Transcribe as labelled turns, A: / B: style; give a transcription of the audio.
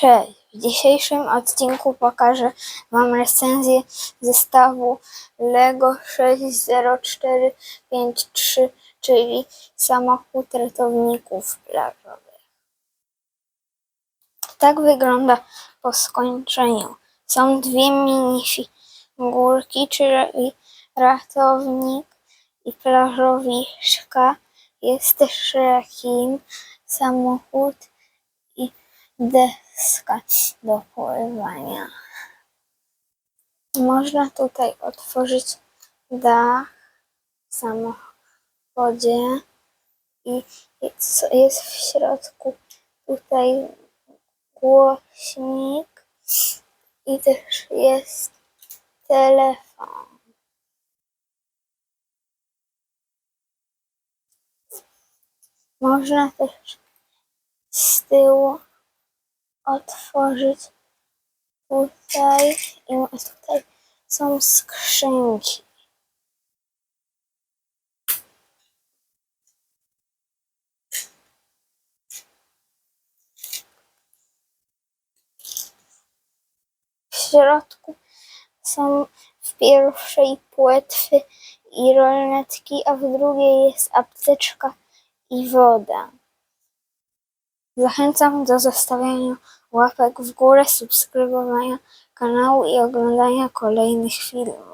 A: Cześć! W dzisiejszym odcinku pokażę Wam recenzję zestawu LEGO 60453, czyli samochód ratowników plażowych. Tak wygląda po skończeniu. Są dwie mini figurki, czyli ratownik i plażowiczka. Jest też rekin, samochód deska do pływania. Można tutaj otworzyć dach w samochodzie i jest jest w środku tutaj głośnik i też jest telefon. Można też z tyłu otworzyć tutaj i tutaj są skrzynki. W środku są w pierwszej płetwy i rolnetki, a w drugiej jest apteczka i woda. Zachęcam do zostawiania łapek w górę, subskrybowania kanału i oglądania kolejnych filmów.